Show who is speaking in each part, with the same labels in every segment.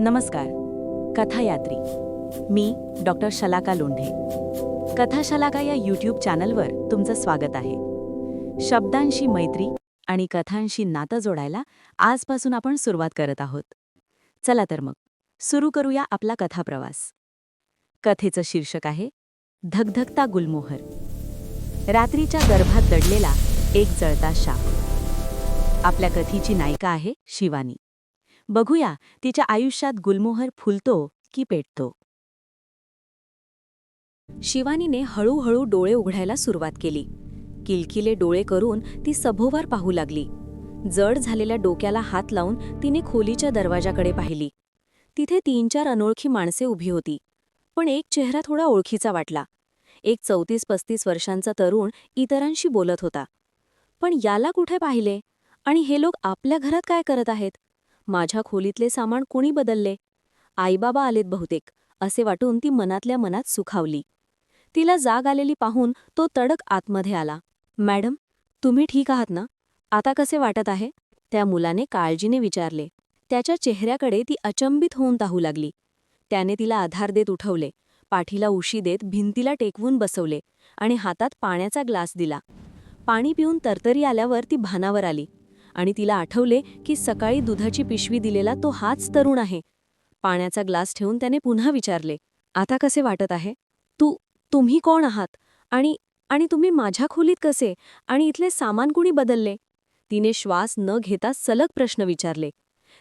Speaker 1: नमस्कार. कथायात्री. मी डॉक्टर शलाका लोंढे. कथा शलाका या यूट्यूब चॅनलवर तुमचं स्वागत आहे. शब्दांशी मैत्री आणि कथांशी नातं जोडायला आजपासून आपण सुरुवात करत आहोत. चला तर मग सुरू करूया आपला कथाप्रवास. कथेचं शीर्षक आहे धगधगता गुलमोहर. रात्रीच्या गर्भात दडलेला एक जळता शाप. आपल्या कथेची नायिका आहे शिवानी. बघूया तिच्या आयुष्यात गुलमोहर फुलतो की पेटतो. शिवानीने हळूहळू डोळे उघडायला सुरुवात केली. किलकिले डोळे करून ती सभोवार पाहू लागली. जड झालेल्या डोक्याला हात लावून तिने खोलीच्या दरवाजाकडे पाहिली. तिथे तीन चार अनोळखी माणसे उभी होती. पण एक चेहरा थोडा ओळखीचा वाटला. एक चौतीस पस्तीस वर्षांचा तरुण इतरांशी बोलत होता. पण याला कुठे पाहिले? आणि हे लोक आपल्या घरात काय करत आहेत? माझ्या खोलीतले सामान कोणी बदलले? आईबाबा आलेत बहुतेक असे वाटून ती मनातल्या मनात सुखावली. तिला जाग आलेली पाहून तो तडक आतमध्ये आला. मॅडम तुम्ही ठीक आहात ना? आता कसे वाटत आहे? त्या मुलाने काळजीने विचारले. त्याच्या चेहऱ्याकडे ती अचंबित होऊन ताहू लागली. त्याने तिला आधार देत उठवले पाठीला उशी देत भिंतीला टेकवून बसवले आणि हातात पाण्याचा ग्लास दिला. पाणी पिऊन तरतरी आल्यावर ती भानावर आली. आणि तिला आठवले की सकाळी दुधाची पिशवी दिलेला तो हाच तरुण आहे. पाण्याचा ग्लास ठेवून त्याने पुन्हा विचारले आता कसे वाटत आहे? तू तुम्ही कोण आहात? आणि आणि तुम्ही माझ्या खोलीत कसे? आणि इथले सामान कुणी बदलले? तिने श्वास न घेता सलग प्रश्न विचारले.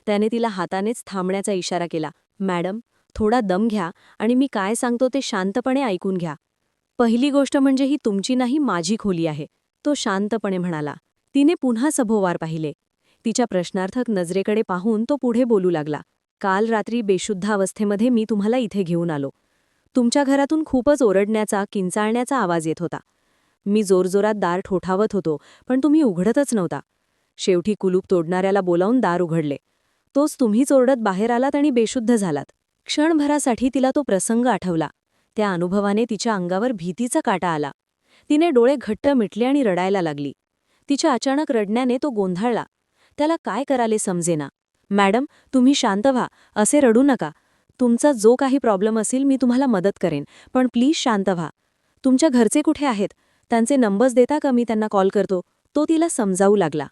Speaker 1: त्याने तिला हातानेच थांबण्याचा इशारा केला मॅडम थोडा दम घ्या आणि मी काय सांगतो ते शांतपणे ऐकून घ्या. पहिली गोष्ट म्हणजे ही तुमची नाही माझी खोली आहे. तो शांतपणे म्हणाला तिने पुन्हा सभोवार पाहिले. तिच्या प्रश्नार्थक नजरेकडे पाहून तो पुढे बोलू लागला काल रात्री बेशुद्ध अवस्थेमध्ये मी तुम्हाला इथे घेऊन आलो. तुमच्या घरातून खूपच ओरडण्याचा किंचाळण्याचा आवाज येत होता. मी जोरजोरात दार ठोठावत होतो पण तुम्ही उघडतच नव्हता. शेवटी कुलूप तोडणाऱ्याला बोलावून दार उघडले. तोच तुम्हीच ओरडत बाहेर आलात आणि बेशुद्ध झालात. क्षणभरासाठी तिला तो प्रसंग आठवला. त्या अनुभवाने तिच्या अंगावर भीतीचा काटा आला. तिने डोळे घट्ट मिटले आणि रडायला लागली. तिच्या अचानक रडण्याने तो गोंधळला. त्याला काय कराले समजेना. मॅडम तुम्ही शांत व्हा. असे रडू नका. तुमचा जो काही प्रॉब्लेम असेल मी तुम्हाला मदत करेन. पण प्लीज शांत व्हा. तुमच्या घरचे कुठे आहेत? त्यांचे नंबर्स देता का मी त्यांना कॉल करतो? तो तिला समजावू लागला.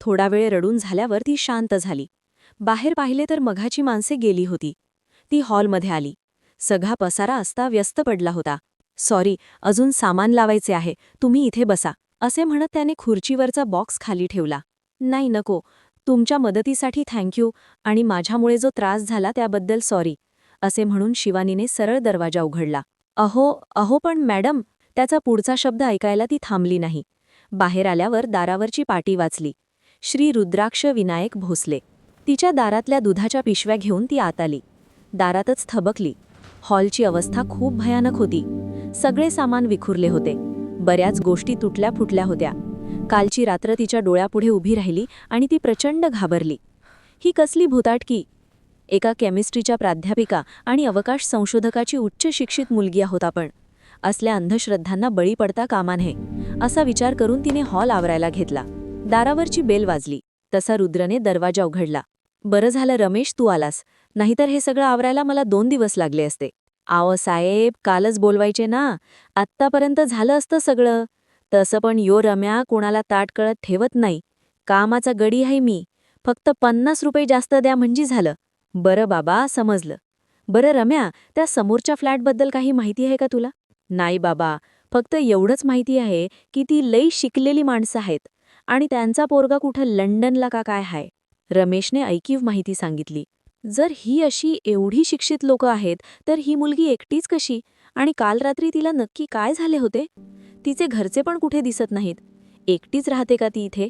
Speaker 1: थोडा वेळ रडून झाल्यावर ती शांत झाली. बाहेर पाहिले तर मघाची माणसे गेली होती. ती हॉलमध्ये आली. सगळा पसारा असता व्यस्त पडला होता. सॉरी अजून सामान लावायचे आहे. तुम्ही इथे बसा. असे म्हणत त्याने खुर्चीवरचा बॉक्स खाली ठेवला. नाही नको. तुमच्या मदतीसाठी थँक्यू. आणि माझ्यामुळे जो त्रास झाला त्याबद्दल सॉरी असे म्हणून शिवानीने सरळ दरवाजा उघडला. अहो अहो पण मॅडम त्याचा पुढचा शब्द ऐकायला ती थांबली नाही. बाहेर आल्यावर दारावरची पाटी वाचली. श्री रुद्राक्ष विनायक भोसले. तिच्या दारातल्या दुधाच्या पिशव्या घेऊन ती आत आली. दारातच थबकली. हॉलची अवस्था खूप भयानक होती. सगळे सामान विखुरले होते. बऱ्याच गोष्टी तुटल्या फुटल्या होत्या. कालची रात्र तिच्या डोळ्यापुढे उभी राहिली आणि ती प्रचंड घाबरली. ही कसली भूताटकी? एका केमिस्ट्रीच्या प्राध्यापिका आणि अवकाश संशोधकाची उच्च शिक्षित मुलगी आहोत आपण. असल्या अंधश्रद्धांना बळी पडता कामा नये असा विचार करून तिने हॉल आवरायला घेतला. दारावरची बेल वाजली. तसा रुद्रने दरवाजा उघडला. बरं झालं रमेश तू आलास. नाहीतर हे सगळं आवरायला मला दोन दिवस लागले असते. आव साहेब कालच बोलवायचे ना. आत्तापर्यंत झालं असतं सगळं. तसं पण यो रम्या कुणाला ताट कळत ठेवत नाही. कामाचा गडी आहे मी. फक्त पन्नास रुपये जास्त द्या म्हणजे झालं. बरं बाबा समजलं. बरं रम्या त्या समोरच्या फ्लॅटबद्दल काही माहिती आहे का तुला? नाही बाबा. फक्त एवढंच माहिती आहे की ती लई शिकलेली माणसं आहेत. आणि त्यांचा पोरगा कुठं लंडनला का काय हाय? रमेशने ऐकीव माहिती सांगितली. जर ही अशी एवढी शिक्षित लोकं आहेत तर ही मुलगी एकटीच कशी? आणि काल रात्री तिला नक्की काय झाले होते? तिचे घरचे पण कुठे दिसत नाहीत. एकटीच राहते का ती इथे?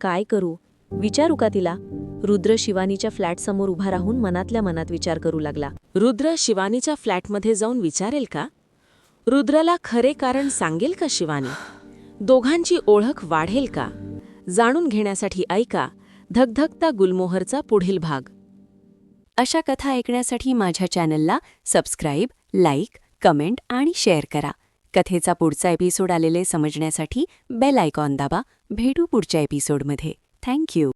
Speaker 1: काय करू? विचारू का तिला? रुद्र शिवानीच्या फ्लॅटसमोर उभा राहून मनातल्या मनात विचार करू लागला.
Speaker 2: रुद्र शिवानीच्या फ्लॅटमध्ये जाऊन विचारेल का? रुद्रला खरे कारण सांगेल का शिवानी? दोघांची ओळख वाढेल का? जाणून घेण्यासाठी ऐका धकधकता गुलमोहरचा पुढील भाग.
Speaker 1: अशा कथा ऐकण्यासाठी माझ्या चॅनलला सबस्क्राईब लाईक कमेंट आणि शेअर करा. कथेचा पुढचा एपिसोड आलेले समजण्यासाठी बेल आयकॉन दाबा. भेटू पुढच्या एपिसोडमध्ये. थँक्यू